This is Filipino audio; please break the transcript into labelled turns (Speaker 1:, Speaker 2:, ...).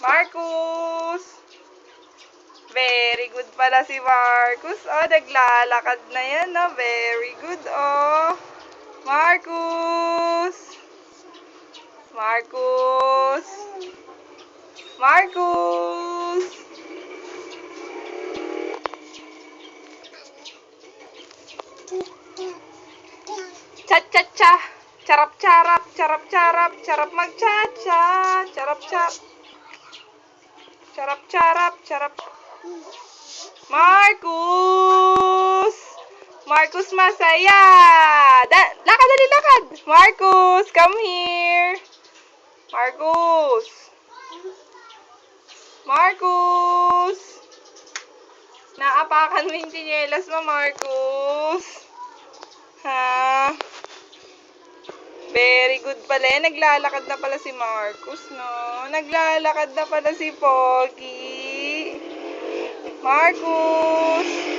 Speaker 1: Marcus! Very good pala si Marcus. Oh, naglalakad na yan, no? Very good, oh. Marcus! Marcus! Marcus! Cha-cha-cha! Charap-charap! Charap-charap! Charap mag-cha-cha! Charap-charap! Charap-charap! Charap... Marcus! Marcus masaya! Da lakad, dali, lakad! Marcus, come here! Marcus! Marcus! Naapakan mo yung tsinelas mo, Marcus. Good pala. Eh, naglalakad na pala si Marcus, no? Naglalakad na pala si Pogi. Marcus!